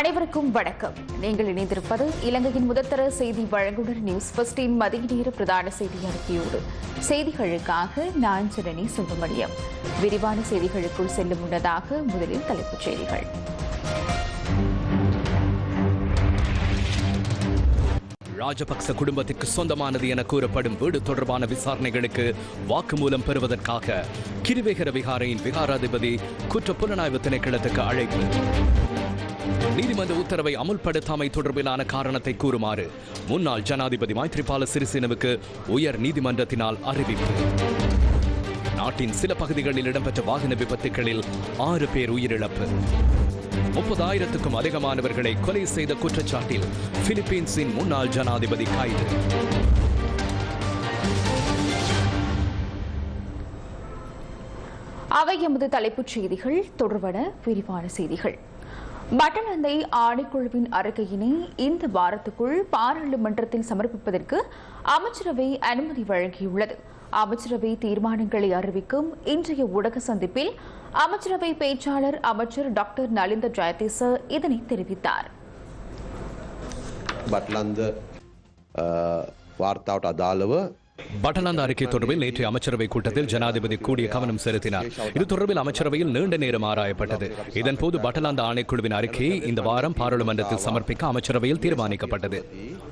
அனைவருக்கும் வணக்கம். நீங்கள் இணைந்திருப்பது இலங்கையின் முதற்தர செய்தி வழங்குனர் நியூஸ் பஸ்டின் மதிய நேர பிரதான செய்தி அறிக்கையோடு. செய்திகளுக்காக நான் ஜனனி சுப்பிரமணியம் விரிவான செய்திகளுக்குள் செல்லும் முன்னதாக முதலில் தலைப்புச் செய்திகள். ராஜபக்ச குடும்பத்திற்கு சொந்தமானது என கூறப்படும் வீடு தொடர்பான விசாரணைகளுக்கு வாக்குமூலம் பெறுவதற்காக கிரிவேகர விகாரையின் விகாராதிபதி குற்ற புலனாய்வு திணைக்களத்துக்கு அழைப்பு. நீதிமன்ற உத்தரவை அமுல்படுத்தாமை தொடர்பிலான காரணத்தை கூறுமாறு முன்னாள் ஜனாதிபதி மைத்ரிபால சிறிசேனவுக்கு உயர் நீதிமன்றத்தினால் அறிவிப்பு. நாட்டின் சில பகுதிகளில் இடம்பெற்ற வாகன விபத்துகளில் ஆறு பேர் உயிரிழப்பு. முப்பதாயிரத்துக்கும் அதிகமானவர்களை கொலை செய்த குற்றச்சாட்டில் பிலிப்பீன்ஸின் முன்னாள் ஜனாதிபதி கைது. அவை எமது தலைப்புச் செய்திகள். தொடர்பான விரிவான செய்திகள். பட்டணந்தை ஆணைக்குழுவின் அறிக்கையினை இந்த வாரத்துக்குள் பாராளுமன்றத்தில் சமர்ப்பிப்பதற்கு அமைச்சரவை அனுமதி வழங்கியுள்ளது. அமைச்சரவை தீர்மானங்களை அறிவிக்கும் இன்றைய ஊடக சந்திப்பில் அமைச்சரவை பேச்சாளர் அமைச்சர் டாக்டர் நலிந்த ஜெயதீச இதனை தெரிவித்தார். வார்த்தாවට அதாலவ பட்டனாந்த அறிக்கை தொடர்பில் நேற்று அமைச்சரவை கூட்டத்தில் ஜனாதிபதி கூடிய கவனம் செலுத்தினார். இது தொடர்பில் அமைச்சரவையில் நீண்ட நேரம் ஆராயப்பட்டது. இதன்போது பட்டலாந்த ஆணைக்குழுவின் அறிக்கையை இந்த வாரம் பாராளுமன்றத்தில் சமர்ப்பிக்க அமைச்சரவையில் தீர்மானிக்கப்பட்டது.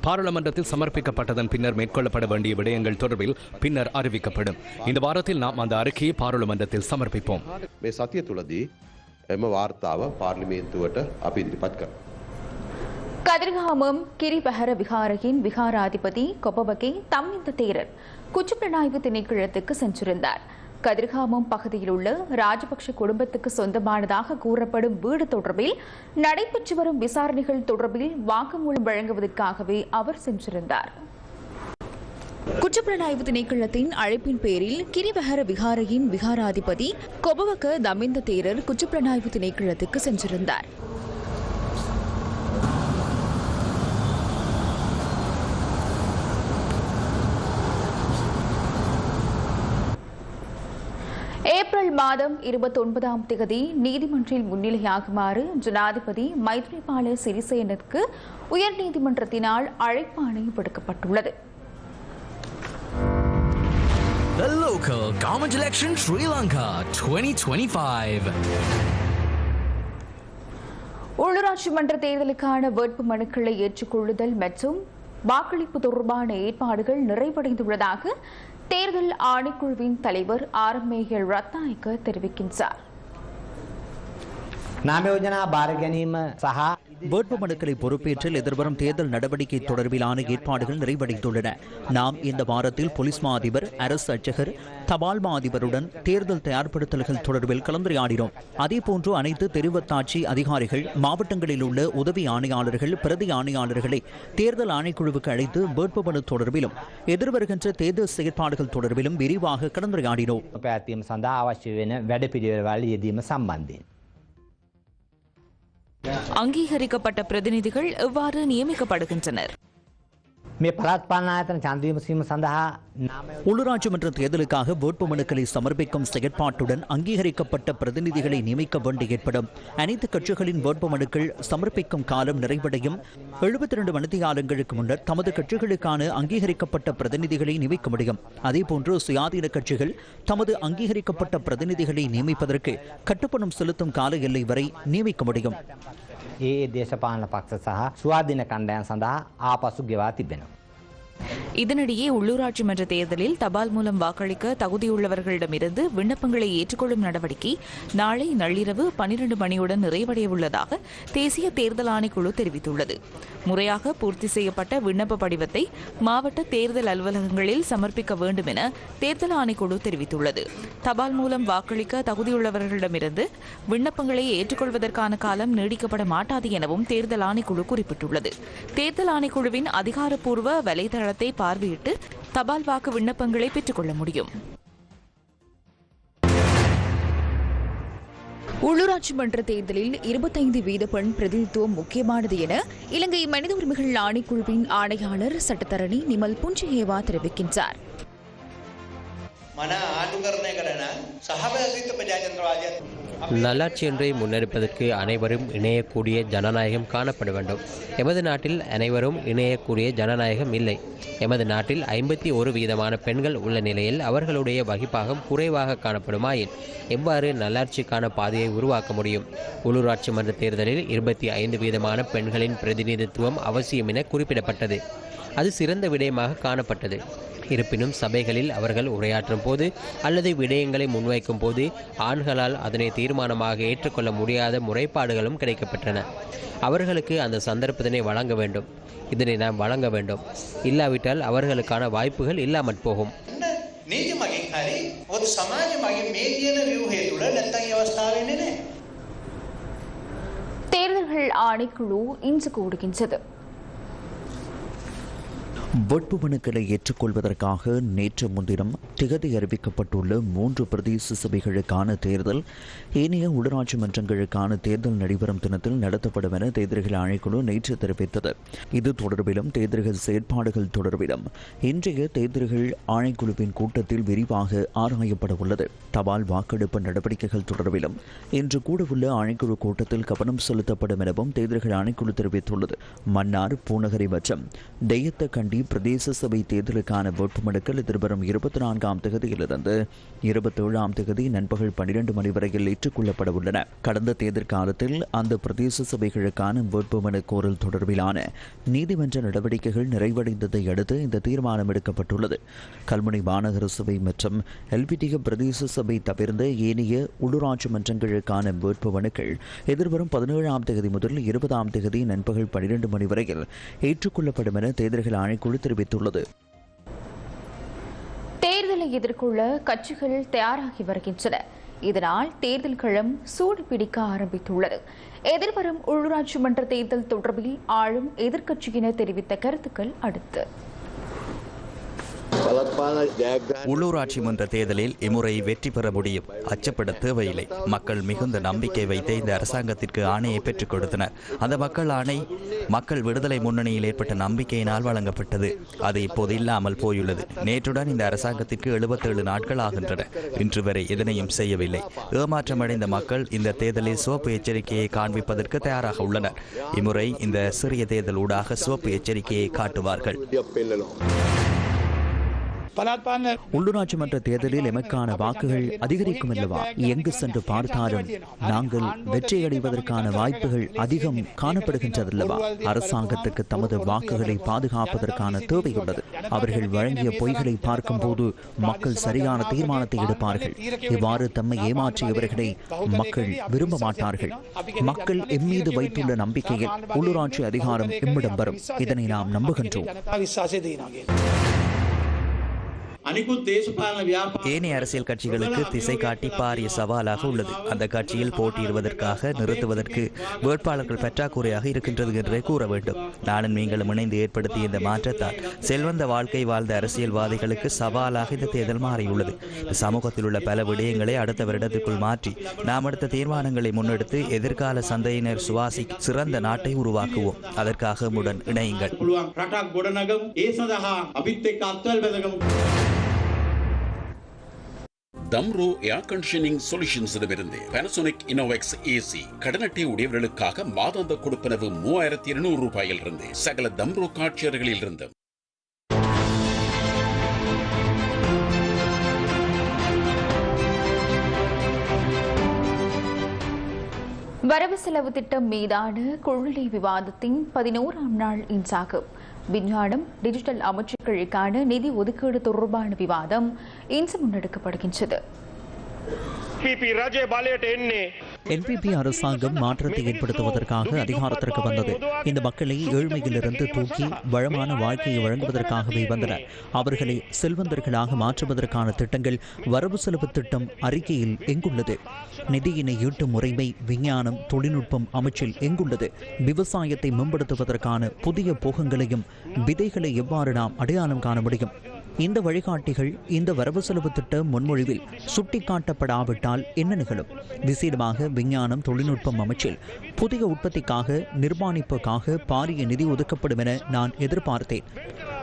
பாராளுமன்றத்தில் சமர்ப்பிக்கப்பட்டதன் பின்னர் மேற்கொள்ளப்பட வேண்டிய விடயங்கள் தொடர்பில் பின்னர் அறிவிக்கப்படும். இந்த வாரத்தில் நாம் அந்த அறிக்கையை பாராளுமன்றத்தில் சமர்ப்பிப்போம். எம வார்த்தாவை பார்லிமேந்துවට அப்படி கதிர்காமம் கிரிபஹர விகாரையின் விகாராதிபதி கொபபகே தம்மிந்த தேரர். குற்றப்புலனாய்வு திணைக்களத்துக்கு சென்றிருந்தார். கதிர்காமம் பகுதியில் உள்ள ராஜபக்ஷ குடும்பத்துக்கு சொந்தமானதாக கூறப்படும் வீடு தொடர்பில் நடைபெற்று வரும் விசாரணைகள் தொடர்பில் வாக்குமூலம் வழங்குவதற்காகவே அவர் சென்றிருந்தார். குற்றப்புலனாய்வு திணைக்களத்தின் அழைப்பின் பேரில் கிரிவஹர விகாரையின் விகாராதிபதி கொபவக தமிந்த தேரர் குற்றப்புலனாய்வு திணைக்களத்துக்கு சென்றிருந்தார் ஏப்ரல் மாதம் இருபத்தி ஒன்பதாம் தேதி நீதிமன்றில் முன்னிலையாகுமாறு ஜனாதிபதி மைத்ரிபால சிறிசேனருக்கு உயர்நீதிமன்றத்தினால் அழைப்பாணை விடுக்கப்பட்டுள்ளது The local government election Sri Lanka 2025. உள்ளூராட்சி மன்ற தேர்தலுக்கான வேட்பு மனுக்களை ஏற்றுக்கொள்ளுதல் மற்றும் வாக்களிப்பு தொடர்பான ஏற்பாடுகள் நிறைவடைந்துள்ளதாக தேர்தல் ஆணைக்குழுவின் தலைவர் ஆர். எம். ஏஎல் தெரிவிக்கின்றார். नाम योजना बार सहा வேட்புமனுக்களை பொறுப்பேற்றில் எதிர்வரும் தேர்தல் நடவடிக்கை தொடர்பிலான ஏற்பாடுகள் நிறைவடைந்துள்ளன நாம் இந்த வாரத்தில் போலீஸ் மா அதிபர் அரசு அர்ச்சகர் தபால் மா அதிபருடன் தேர்தல் தயார்படுத்தல்கள் தொடர்பில் கலந்துரையாடினோம் அதேபோன்று அனைத்து தெரிவத்தாட்சி அதிகாரிகள் மாவட்டங்களில் உள்ள உதவி ஆணையாளர்கள் பிரதி ஆணையாளர்களை தேர்தல் ஆணைக்குழுவுக்கு அழைத்து வேட்புமனு தொடர்பிலும் எதிர்வருகின்ற தேர்தல் செயற்பாடுகள் தொடர்பிலும் விரிவாக கலந்துரையாடினோம் පැත්වීම සඳහා අවශ්‍ය වෙන වැඩ පිළිවෙළවල් යෙදීම සම්බන්ධයෙන්. அங்கீகரிக்கப்பட்ட பிரதிநிதிகள் எவ்வாறு நியமிக்கப்படுகின்றனர்? මේ පළත් පාලන ආයතන චන්දවීම සීම සඳහා නාම உள்ளூராட்சி மன்ற தேர்தலுக்காக வேட்புமனுக்களை சமர்ப்பிக்கும் செயற்பாட்டுடன் அங்கீகரிக்கப்பட்ட பிரதிநிதிகளை நியமிக்க வேண்டி ஏற்படும் அனைத்து கட்சிகளின் வேட்புமனுக்கள் சமர்ப்பிக்கும் காலம் நிறைவடையும் எழுபத்தி இரண்டு மணித்தியாலங்களுக்கு முன்னர் தமது கட்சிகளுக்கான அங்கீகரிக்கப்பட்ட பிரதிநிதிகளை நியமிக்க முடியும் அதேபோன்று சுயாதீன கட்சிகள் தமது அங்கீகரிக்கப்பட்ட பிரதிநிதிகளை நியமிப்பதற்கு கட்டுப்பணம் செலுத்தும் கால எல்லை வரை நியமிக்க முடியும் ඒ ඒ දේශපාලන පක්ෂ සහ ස්වාධීන කණ්ඩයන් සඳහා ආපසු ගෙවා තිබෙනවා. இதனிடையே உள்ளூராட்சி மன்ற தேர்தலில் தபால் மூலம் வாக்களிக்க தகுதியுள்ளவர்களிடமிருந்து விண்ணப்பங்களை ஏற்றுக்கொள்ளும் நடவடிக்கை நாளை நள்ளிரவு பனிரண்டு மணியுடன் நிறைவடைய உள்ளதாக தேசிய தேர்தல் ஆணைக்குழு தெரிவித்துள்ளது. முறையாக பூர்த்தி செய்யப்பட்ட விண்ணப்ப படிவத்தை மாவட்ட தேர்தல் அலுவலகங்களில் சமர்ப்பிக்க வேண்டும் என தேர்தல் ஆணைக்குழு தெரிவித்துள்ளது. தபால் மூலம் வாக்களிக்க தகுதியுள்ளவர்களிடமிருந்து விண்ணப்பங்களை ஏற்றுக்கொள்வதற்கான காலம் நீடிக்கப்பட மாட்டாது எனவும் தேர்தல் ஆணைக்குழு குறிப்பிட்டுள்ளது. தேர்தல் ஆணைக்குழுவின் அதிகாரப்பூர்வ வலைதளத்தை பார்வையிட்டு தபால் வாக்கு விண்ணப்பங்களை பெற்றுக்கொள்ள முடியும். உள்ளூராட்சி மன்ற தேர்தலில் இருபத்தைந்து வீத பெண் பிரதிநிதித்துவம் முக்கியமானது என இலங்கை மனித உரிமைகள் ஆணைக்குழுவின் ஆணையாளர் சட்டத்தரணி நிமல் புஞ்சகேவா தெரிவிக்கின்றார். மன ஆளுகரணை நல்லாட்சி ஒன்றை முன்னெடுப்பதற்கு அனைவரும் இணையக்கூடிய ஜனநாயகம் காணப்பட வேண்டும். எமது நாட்டில் அனைவரும் இணையக்கூடிய ஜனநாயகம் இல்லை. எமது நாட்டில் ஐம்பத்தி ஒரு வீதமான பெண்கள் உள்ள நிலையில் அவர்களுடைய வகிப்பாகம் குறைவாக காணப்படுமாயின் எவ்வாறு நல்லாட்சிக்கான பாதையை உருவாக்க முடியும்? உள்ளூராட்சி மன்ற தேர்தலில் இருபத்தி ஐந்து வீதமான பெண்களின் பிரதிநிதித்துவம் அவசியம் என குறிப்பிடப்பட்டது. அது சிறந்த விடயமாக காணப்பட்டது. இருப்பினும் சபைகளில் அவர்கள் உரையாற்றும் போது அல்லது விடயங்களை முன்வைக்கும் போது ஆண்களால் அதனை தீர்மானமாக ஏற்றுக்கொள்ள முடியாத முறைப்பாடுகளும் கிடைக்கப்பெற்றன. அவர்களுக்கு அந்த சந்தர்ப்பத்தினை வழங்க வேண்டும். இதனை நாம் வழங்க வேண்டும். இல்லாவிட்டால் அவர்களுக்கான வாய்ப்புகள் இல்லாமತ್ போகும். தேர்தல்கள் ஆணைக்குழு இன்று கூடுகின்றது. வேட்புமனுக்களை ஏற்றுக்கொள்வதற்காக நேற்று முன்தினம் திகதி அறிவிக்கப்பட்டுள்ள மூன்று பிரதேச சபைகளுக்கான தேர்தல் ஏனைய உள்ளாட்சி மன்றங்களுக்கான தேர்தல் நடைபெறும் தினத்தில் நடத்தப்படும் என தேர்தல்கள் ஆணைக்குழு நேற்று தெரிவித்தது. இது தொடர்பிலும் தேர்தல்கள் செயற்பாடுகள் தொடர்பிலும் இன்றைய தேர்தல்கள் ஆணைக்குழுவின் கூட்டத்தில் விரிவாக ஆராயப்பட உள்ளது. தபால் வாக்கெடுப்பு நடவடிக்கைகள் தொடர்பிலும் இன்று கூடவுள்ள ஆணைக்குழு கூட்டத்தில் கவனம் செலுத்தப்படும் எனவும் தேர்தல்கள் ஆணைக்குழு தெரிவித்துள்ளது. மன்னார் பூநகரி மற்றும் தெய்யத்த கண்டி பிரதேச சபை தேர்தலுக்கான வேட்புமனுக்கள் எதிர்வரும் இருபத்தி நான்காம் தேதியிலிருந்து இருபத்தேழாம் தேதி நண்பகல் பனிரெண்டு மணி வரையில் ஏற்றுக்கொள்ளப்பட உள்ளன கடந்த தேர்தல் காலத்தில் அந்த பிரதேச சபைகளுக்கான வேட்புமனு கோரல் தொடர்பிலான நீதிமன்ற நடவடிக்கைகள் நிறைவடைந்ததை அடுத்து இந்த தீர்மானம் எடுக்கப்பட்டுள்ளது. கல்முனை மாநகர சபை மற்றும் எல்பிடிக பிரதேச சபை தவிர்ந்த ஏனைய உள்ளூராட்சி மன்றங்களுக்கான வேட்புமனுக்கள் எதிர்வரும் பதினேழாம் தேதி முதல் இருபதாம் தேதி நண்பகல் பனிரெண்டு மணி வரையில் ஏற்றுக்கொள்ளப்படும் என தேர்தல்கள் ஆணைக்குழு தெரிவித்துள்ளது. தேர்தலை எதிர்கொள்ள கட்சிகள் தயாராகி வருகின்றன. இதனால் தேர்தல் களம் சூடு பிடிக்க ஆரம்பித்துள்ளது. எதிர்வரும் உள்ளூராட்சி மன்ற தேர்தல் தொடர்பில் ஆளும் எதிர்க்கட்சியினர் தெரிவித்த கருத்துக்கள் அடுத்து. உள்ளூராட்சி மன்ற தேர்தலில் இம்முறை வெற்றி பெற முடியும். அச்சப்பட தேவையில்லை. மக்கள் மிகுந்த நம்பிக்கை வைத்து இந்த அரசாங்கத்திற்கு ஆணையை பெற்றுக் கொடுத்தனர். அந்த மக்கள் ஆணை மக்கள் விடுதலை முன்னணியில் ஏற்பட்ட நம்பிக்கையினால் வழங்கப்பட்டது. அது இப்போது இல்லாமல் போயுள்ளது. நேற்றுடன் இந்த அரசாங்கத்திற்கு எழுபத்தேழு நாட்கள் ஆகின்றன. இன்று வரை எதனையும் செய்யவில்லை. ஏமாற்றமடைந்த மக்கள் இந்த தேர்தலில் சிவப்பு எச்சரிக்கையை காண்பிப்பதற்கு தயாராக உள்ளனர். இம்முறை இந்த சிறிய தேர்தல் ஊடாக சிவப்பு எச்சரிக்கையை காட்டுவார்கள். உள்ளூராட்சி மன்ற தேர்தலில் எமக்கான வாக்குகள் அதிகரிக்கும் அல்லவா? எங்கு சென்று பார்த்தாலும் நாங்கள் வெற்றியடைவதற்கான வாய்ப்புகள் அதிகம் காணப்படுகின்றதல்லவா? அரசாங்கத்துக்கு தமது வாக்குகளை பாதுகாப்பதற்கான தேவை உள்ளது. அவர்கள் வழங்கிய பொய்களை பார்க்கும்போது மக்கள் சரியான தீர்மானத்தை எடுப்பார்கள். இவ்வாறு தம்மை ஏமாற்றியவர்களை மக்கள் விரும்ப மாட்டார்கள். மக்கள் எம்மீது வைத்துள்ள நம்பிக்கையில் உள்ளூராட்சி அதிகாரம் எம்மிடம் வரும். இதனை நாம் நம்புகின்றோம். ஏனைய அரசியல் கட்சிகளுக்கு திசை காட்டி பாரிய சவாலாக உள்ளது. அந்த கட்சியில் போட்டியிடுவதற்காக நிறுத்துவதற்கு வேட்பாளர்கள் பற்றாக்குறையாக இருக்கின்றது என்றே கூற வேண்டும். நானும் நீங்களும் இணைந்து ஏற்படுத்திய இந்த மாற்றத்தால் செல்வந்த வாழ்க்கை வாழ்ந்த அரசியல்வாதிகளுக்கு சவாலாக இந்த தேர்தல் மாறியுள்ளது. சமூகத்தில் உள்ள பல விடயங்களை அடுத்த வருடத்திற்குள் மாற்றி நாம் எடுத்த தீர்மானங்களை முன்னெடுத்து எதிர்கால சந்தையினர் சுவாசி சிறந்த நாட்டை உருவாக்குவோம். அதற்காக முடன் இணையுங்கள். தம்ரோ ஏர் கண்டிஷனிங் சொல்யூஷன்ஸிடமிருந்து Panasonic இனோவெக்ஸ் ஏசி கடனட்டை உடையவர்களுக்காக மாதாந்த கொடுப்பனவு மூவாயிரத்தி இருநூறு ரூபாயிலிருந்து சகல தம்ரோ காட்சியர்களில் இருந்தும். வரவு செலவு திட்டம் மீதான குழுநிலை விவாதத்தின் பதினோராம் நாள் இன்றாகும் விஞ்ஞானம் டிஜிட்டல் அமைச்சுக்களுக்கான நிதி ஒதுக்கீடு தொடர்பான விவாதம் இன்று முன்னெடுக்கப்படுகின்றது. என்பிபி அரசாங்கம் மாற்றத்தை ஏற்படுத்துவதற்காக அதிகாரத்திற்கு வந்தது. இந்த மக்களை ஏழ்மையிலிருந்து தூக்கி வளமான வாழ்க்கையை வழங்குவதற்காகவே வந்தனர் அவர்களை செல்வந்தர்களாக மாற்றுவதற்கான திட்டங்கள் வரவு செலவு திட்டம் அறிக்கையில் எங்குள்ளது? நிதியினை ஈட்டும் முறைமை விஞ்ஞானம் தொழில்நுட்பம் அமைச்சில் எங்குள்ளது? விவசாயத்தை மேம்படுத்துவதற்கான புதிய போகங்களையும் விதைகளை எவ்வாறு நாம் அடையாளம் காண முடியும்? இந்த வழிகாட்டிகள் இந்த வரவு செலவு திட்ட முன்மொழிவில் சுட்டிக்காட்டப்படாவிட்டால் என்ன நிகழும்? விசேடமாக விஞ்ஞானம் தொழில்நுட்பம் அமைச்சில் புதிய உற்பத்திக்காக நிர்மாணிப்புக்காக பாரிய நிதி ஒதுக்கப்படும் என நான் எதிர்பார்த்தேன்.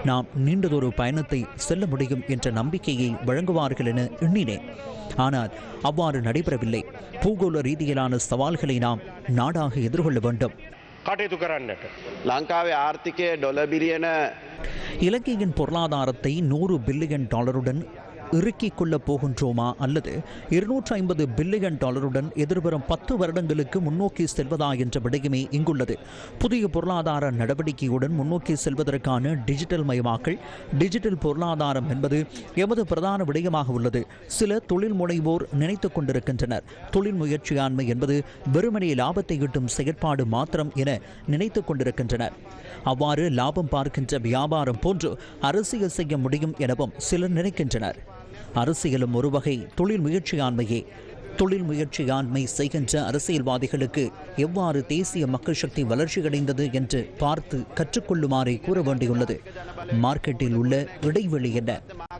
நாம் நீண்டதொரு பயணத்தை செல்ல முடியும் என்ற நம்பிக்கையை வழங்குவார்கள் என எண்ணினேன். ஆனால் அவ்வாறு நடைபெறவில்லை. பூகோள ரீதியிலான சவால்களை நாம் நாடாக எதிர்கொள்ள வேண்டும். කටයුතු කරන්නට. ලංකාවේ ආර්ථිකය ඩොල බිලියන இலங்கையின் பொருளாதாரத்தை நூறு பில்லியன் டாலருடன் இறுக்கிக் கொள்ளப் போகின்றோமா? அல்லது இருநூற்று ஐம்பது பில்லியன் டாலருடன் எதிர்வரும் பத்து வருடங்களுக்கு முன்னோக்கி செல்வதா என்ற விடயமே இங்குள்ளது. புதிய பொருளாதார நடவடிக்கையுடன் முன்னோக்கி செல்வதற்கான டிஜிட்டல் மயமாக்கல் டிஜிட்டல் பொருளாதாரம் என்பது எமது பிரதான விடயமாக உள்ளது. சில தொழில் முனைவோர் நினைத்துக் கொண்டிருக்கின்றனர். தொழில் முயற்சியாண்மை என்பது வெறுமனே லாபத்தை ஈட்டும் செயற்பாடு மாத்திரம் என நினைத்துக் கொண்டிருக்கின்றனர். அவ்வாறு லாபம் பார்க்கின்ற வியாபாரம் போன்று அரசியல் செய்ய முடியும் எனவும் சிலர் நினைக்கின்றனர். அரசியலும் ஒரு வகை தொழில் முயற்சியாண்மையே. தொழில் முயற்சியாண்மை செய்கின்ற அரசியல்வாதிகளுக்கு எவ்வாறு தேசிய மக்கள் சக்தி வளர்ச்சியடைந்தது என்று பார்த்து கற்றுக்கொள்ளுமாறே கூற வேண்டியுள்ளது. மார்க்கெட்டில் உள்ள இடைவெளி என்ன?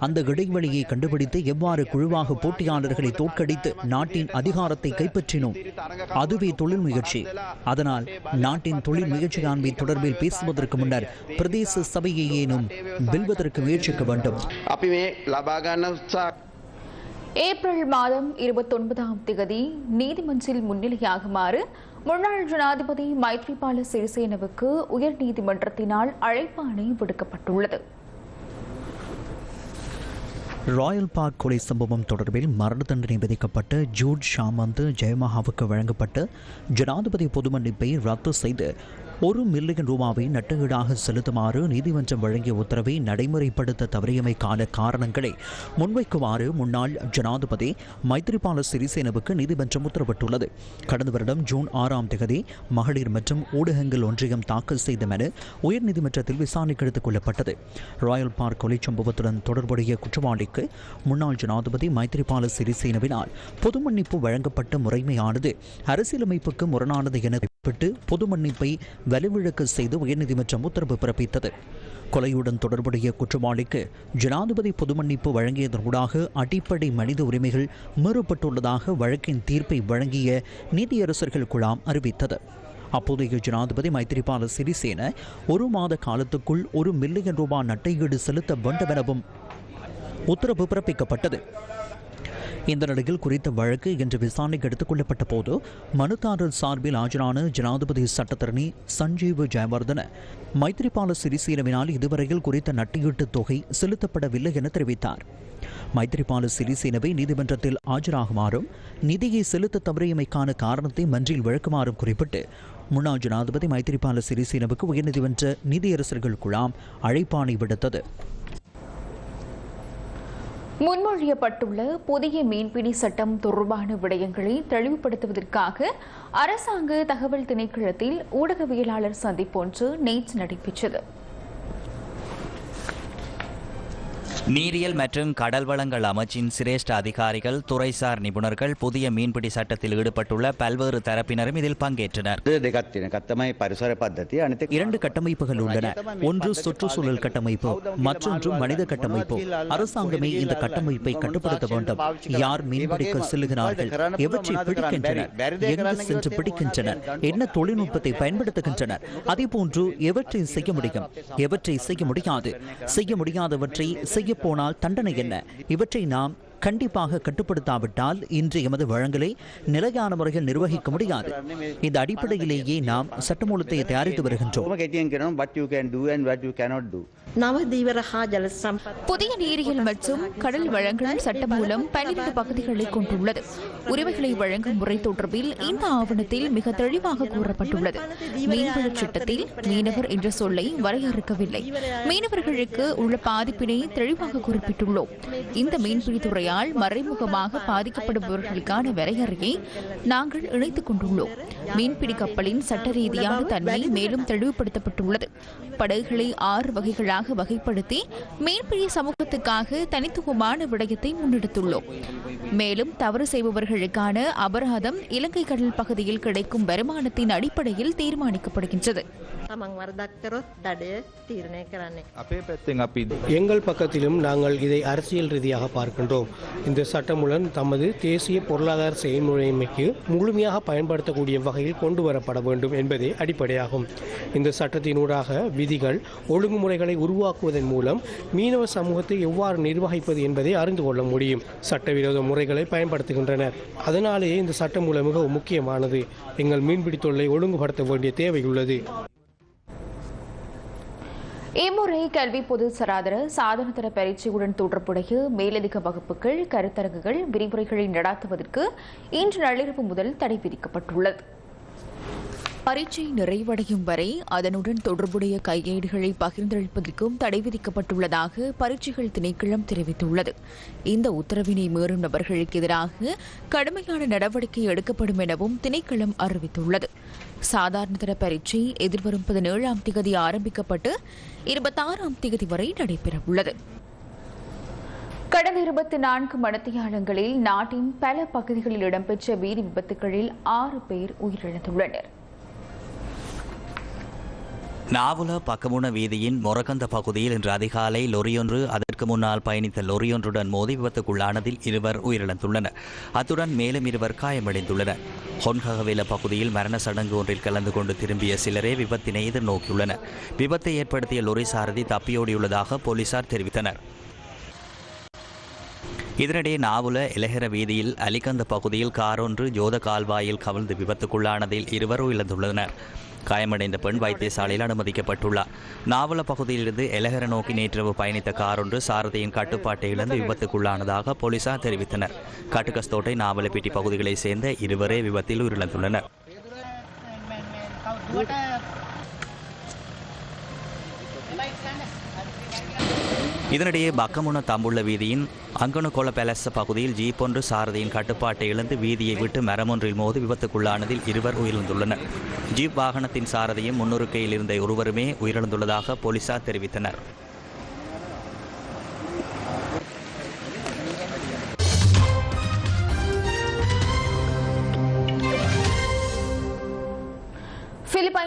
அந்த இடைவெளியை கண்டுபிடித்து எவ்வாறு குழுவாக போட்டியாளர்களை தோற்கடித்து நாட்டின் அதிகாரத்தை கைப்பற்றினோம்? அதுவே தொழில் முயற்சி அதனால் நாட்டின் தொழில் முயற்சியாண்மை தொடர்பில் பேசுவதற்கு முன்னர் பிரதேச சபையையேனும் வெல்வதற்கு முயற்சிக்க வேண்டும். ஏப்ரல் மாதம் இருபத்தொன்பதாம் தேதி நீதிமன்றில் முன்னிலையாகுமாறு முன்னாள் ஜனாதிபதி மைத்ரிபால சிறிசேனவுக்கு உயர்நீதிமன்றத்தினால் அழைப்பாணை விடுக்கப்பட்டுள்ளது. ராயல் பார்க் கொலை சம்பவம் தொடர்பில் மரண தண்டனை விதிக்கப்பட்ட ஜூட் ஷாமந்து ஜெயமஹாவுக்கு வழங்கப்பட்ட ஜனாதிபதி பொது மன்னிப்பை ரத்து செய்து ஒரு மில்லியன் ரூபாவை நட்டகீடாக செலுத்துமாறு நீதிமன்றம் வழங்கிய உத்தரவை நடைமுறைப்படுத்த தவறியமைக்கான காரணங்களை முன்வைக்குமாறு முன்னாள் ஜனாதிபதி மைத்ரிபால சிறிசேனவுக்கு நீதிமன்றம் உத்தரவிட்டுள்ளது. கடந்த வருடம் ஜூன் ஆறாம் தேதி மகளிர் மற்றும் ஊடகங்கள் ஒன்றியம் தாக்கல் செய்த மனு உயர்நீதிமன்றத்தில் விசாரணைக்கு எடுத்துக் கொள்ளப்பட்டது. ராயல் பார்க் கொலை சம்பவத்துடன் தொடர்புடைய குற்றவாளிக்கு முன்னாள் ஜனாதிபதி மைத்ரிபால சிறிசேனவினால் பொது மன்னிப்பு வழங்கப்பட்ட முறைமையானது அரசியலமைப்புக்கு முரணானது என குறிப்பிட்டு பொது மன்னிப்பை வலுவிழக்க செய்து உயர்நீதிமன்றம் உத்தரவு பிறப்பித்தது. கொலையுடன் தொடர்புடைய குற்றவாளிக்கு ஜனாதிபதி பொது மன்னிப்பு வழங்கியதனூடாக அடிப்படை மனித உரிமைகள் மீறப்பட்டுள்ளதாக வழக்கின் தீர்ப்பை வழங்கிய நீதியரசர்கள் குழாம் அறிவித்தது. அப்போதைய ஜனாதிபதி மைத்திரிபால சிறிசேன ஒரு மாத காலத்துக்குள் ஒரு மில்லியன் ரூபாய் நட்டையீடு செலுத்த வேண்டும் எனவும் உத்தரவு பிறப்பிக்கப்பட்டது. இந்த நிலையில் குறித்த வழக்கு இன்று விசாரணைக்கு எடுத்துக் கொள்ளப்பட்ட போது மனுதாரர் சார்பில் ஆஜரான ஜனாதிபதி சட்டத்தரணி சஞ்சீவ் ஜெயவர்தன மைத்திரிபால சிறிசேனவினால் இதுவரையில் குறித்த நட்டியீட்டு தொகை செலுத்தப்படவில்லை என தெரிவித்தார். மைத்திரிபால சிறிசேனவை நீதிமன்றத்தில் ஆஜராகுமாறும் நிதியை செலுத்த தவறியமைக்கான காரணத்தை மன்றில் விளக்குமாறும் குறிப்பிட்டு முன்னாள் ஜனாதிபதி மைத்திரிபால சிறிசேனவுக்கு உயர்நீதிமன்ற நீதியரசர்கள் குழாம் அழைப்பாணை விடுத்தது. முன்மொழியப்பட்டுள்ள புதிய மீன்பிடி சட்டம் தொடர்பான விடயங்களை தெளிவுபடுத்துவதற்காக அரசாங்க தகவல் திணைக்களத்தில் ஊடகவியலாளர் சந்திப்பொன்று நேற்று நடைபெற்றது. நீரியல் மற்றும் கடல் வளங்கள் அமைச்சின் சிரேஷ்ட அதிகாரிகள் துறைசார் நிபுணர்கள் புதிய மீன்பிடி சட்டத்தில் ஈடுபட்டுள்ள பல்வேறு தரப்பினரும் இதில் பங்கேற்றனர். இரண்டு கட்டமைப்புகள் உள்ளன. ஒன்று சுற்றுச்சூழல் கட்டமைப்பு மற்றொன்று மனித கட்டமைப்பு. அரசாங்கமே இந்த கட்டமைப்பை கட்டுப்படுத்த வேண்டும். யார் மீன்பிடிக்க செல்லுகிறார்கள் எவற்றை பிடிக்கின்றனர் எங்கு சென்று பிடிக்கின்றனர் என்ன தொழில்நுட்பத்தை பயன்படுத்துகின்றனர் அதே போன்று எவற்றை செய்ய முடியும் எவற்றை செய்ய முடியாது செய்ய முடியாதவற்றை செய்ய போனால் தண்டனை என்ன? இவற்றை நாம் கண்டிப்பாக கட்டுப்படுத்தாவிட்டால் இன்று எமது வழங்கலை நிலையான முறையில் நிர்வகிக்க முடியாது. இந்த அடிப்படையிலேயே நாம் சட்டமூலத்தை தயாரித்து வருகின்றோம். புதிய நீரியல் மற்றும் கடல் வழங்கல் சட்டம் மூலம் பன்னிரண்டு பகுதிகளை கொண்டுள்ளது. உரிமைகளை வழங்கும் முறை தொடர்பில் இந்த ஆவணத்தில் மிக தெளிவாக கூறப்பட்டுள்ளது. மீன்வளச் சட்டத்தில் மீனவர் என்ற சொல்லை வரையறுக்கவில்லை. மீனவர்களுக்கு உள்ள பாதிப்பினை தெளிவாக குறிப்பிட்டுள்ளோம். இந்த மீன்பிடி துறையால் மறைமுகமாக பாதிக்கப்படுபவர்களுக்கான வரையறையை நாங்கள் இணைத்துக் கொண்டுள்ளோம். மீன்பிடி கப்பலின் சட்ட ரீதியான தன்மை மேலும் தெளிவுபடுத்தப்பட்டுள்ளது. படகுகளை ஆறு வகைகளாக வகைப்படுத்தி மீன்பிடி சமூகத்துக்காக தனித்துவமான விடயத்தை முன்னெடுத்துள்ளோம். மேலும் தவறு செய்பவர்களுக்கான அபராதம் இலங்கை கடல் பகுதியில் கிடைக்கும் வருமானத்தின் அடிப்படையில் தீர்மானிக்கப்படுகின்றது. තමන් වරදක් කරොත් දඩය තීරණය කරන්නේ. අපේ පැත්තෙන් අපි எங்கள் பக்கத்திலும் நாங்கள் இதை அரசியல் ரீதியாக பார்க்கின்றோம் இந்த சட்டமூலம் தமது தேசிய பொருளாதார செயல்முறைமைக்கு முழுமையாக பயன்படுத்தக்கூடிய வகையில் கொண்டு வரப்பட வேண்டும் என்பதே அடிப்படையாகும் இந்த சட்டத்தினூடாக விதிகள் ஒழுங்குமுறைகளை உருவாக்குவதன் மூலம் மீனவ சமூகத்தை எவ்வாறு நிர்வகிப்பது என்பதை அறிந்து கொள்ள முடியும் சட்டவிரோத முறைகளை பயன்படுத்துகின்றனர் அதனாலேயே இந்த சட்டமூலம் மிகவும் முக்கியமானது எங்கள் மீன்பிடி தொல்லை ஒழுங்குபடுத்த வேண்டிய தேவை உள்ளது இம்முறை கல்வி பொது சராதர சாதனதர பரீட்சையுடன் தொடர்புடைய மேலதிக வகுப்புகள் கருத்தரங்குகள் விரிவுரைகளை நடாத்துவதற்கு இன்று நள்ளிரவு முதல் தடை விதிக்கப்பட்டுள்ளது. பரீட்சை நிறைவடையும் வரை அதனுடன் தொடர்புடைய கையேடுகளை பகிர்ந்தளிப்பதற்கும் தடை விதிக்கப்பட்டுள்ளதாக பரீட்சைகள் திணைக்களம் தெரிவித்துள்ளது. இந்த உத்தரவினை மீறும் நபர்களுக்கு எதிராக கடுமையான நடவடிக்கை எடுக்கப்படும் எனவும் திணைக்களம் அறிவித்துள்ளது. சாதாரணதர பரீட்சை எதிர்வரும் பதினேழாம் தேதி ஆரம்பிக்கப்பட்டு இருபத்தாறாம் தேதி வரை நடைபெறவுள்ளது. கடந்த இருபத்தி நான்கு மணித்தியாலங்களில் நாட்டின் பல பகுதிகளில் இடம்பெற்ற வீதி விபத்துகளில் ஆறு பேர் உயிரிழந்துள்ளனர். நாவல பக்கமுன வீதியின் மொரகந்த பகுதியில் இன்று அதிகாலை லொரியொன்று அதற்கு முன்னால் பயணித்த லொரியொன்றுடன் மோதி விபத்துக்குள்ளானதில் இருவர் உயிரிழந்துள்ளனர். அத்துடன் மேலும் இருவர் காயமடைந்துள்ளனர். ஹொன்ககவில பகுதியில் மரண சடங்கு ஒன்றில் கலந்து கொண்டு திரும்பிய சிலரே விபத்தினை எதிர்நோக்கியுள்ளனர். விபத்தை ஏற்படுத்திய லொரி சாரதி தப்பியோடியுள்ளதாக போலீசார் தெரிவித்தனர். இதனிடையே நாவுல இலகர வீதியில் அலிகந்த பகுதியில் காரொன்று ஜோத கால்வாயில் கவிழ்ந்து விபத்துக்குள்ளானதில் இருவர் உயிரிழந்துள்ளனர். காயமடைந்த பெண் வைத்தியசாலையில் அனுமதிக்கப்பட்டுள்ளார் நாவல பகுதியிலிருந்து எலகர நோக்கி நேற்றிரவு பயணித்த கார் ஒன்று சாரதியின் கட்டுப்பாட்டை இழந்து விபத்துக்குள்ளானதாக போலீசார் தெரிவித்தனர். கட்டுக்கஸ்தோட்டை நாவலப்பேட்டி பகுதிகளைச் சேர்ந்த இருவரே விபத்தில் உயிரிழந்துள்ளனர். இதனிடையே பக்கமுன தம்புள்ள வீதியின் அங்கனுகொல பேலஸ் பகுதியில் ஜீப் ஒன்று சாரதியின் கட்டுப்பாட்டை இழந்து வீதியை விட்டு மரமொன்றில் மோது விபத்துக்குள்ளானதில் இருவர் உயிரிழந்துள்ளனர். ஜீப் வாகனத்தின் சாரதியும் முன்னுறுக்கையில் இருந்த ஒருவருமே உயிரிழந்துள்ளதாக போலீசார் தெரிவித்தனர்.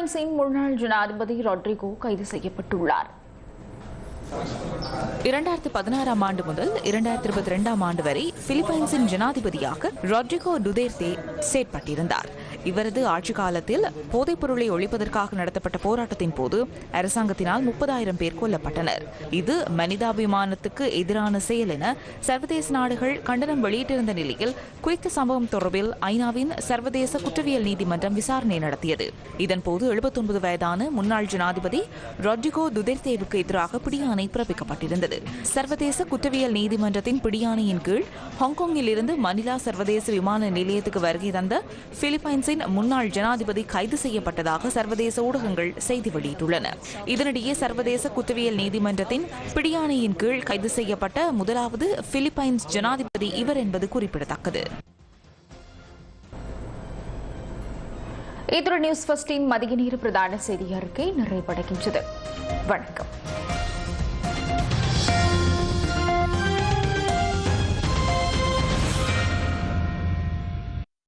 பிரான்சின் முன்னாள் ஜனாதிபதி ரொட்ரிகோ கைது செய்யப்பட்டுள்ளார். இரண்டாயிரத்தி பதினாறாம் ஆண்டு முதல் இரண்டாயிரத்தி இருபத்தி இரண்டாம் ஆண்டு வரை பிலிப்பைன்ஸின் ஜனாதிபதியாக ராட்ரிகோ டுதேர்தே செயற்பட்டிருந்தார். இவரது ஆட்சி காலத்தில் போதைப் பொருளை ஒழிப்பதற்காக நடத்தப்பட்ட போராட்டத்தின் போது அரசாங்கத்தினால் முப்பதாயிரம் பேர் கொல்லப்பட்டனர். இது மனிதாபிமானத்துக்கு எதிரான செயல் என சர்வதேச நாடுகள் கண்டனம் வெளியிட்டிருந்த நிலையில் குறித்த சம்பவம் தொடர்பில் ஐநாவின் சர்வதேச குற்றவியல் நீதிமன்றம் விசாரணை நடத்தியது. இதன்போது எழுபத்தொன்பது வயதான முன்னாள் ஜனாதிபதி ரொட்ரிகோ துதேர்தேவுக்கு எதிராக பிடியாணை பிறப்பிக்கப்பட்டிருந்தது. சர்வதேச குற்றவியல் நீதிமன்றத்தின் பிடியாணையின் கீழ் ஹாங்காங்கில் இருந்து மணிலா சர்வதேச விமான நிலையத்துக்கு வருகை தந்த பிலிப்பைன்ஸின் முன்னாள் ஜனாதிபதி கைது செய்யப்பட்டதாக சர்வதேச ஊடகங்கள் செய்தி வெளியிட்டுள்ளன. இதனிடையே சர்வதேச குற்றவியல் நீதிமன்றத்தின் பிடியாணையின் கீழ் கைது செய்யப்பட்ட முதலாவது பிலிப்பைன்ஸ் ஜனாதிபதி இவர் என்பது குறிப்பிடத்தக்கது. இத்துடன் நியூஸ் ஃபர்ஸ்டின் மதிய நேர பிரதான செய்தி அறிக்கை நிறைவடைகின்றது. வணக்கம்.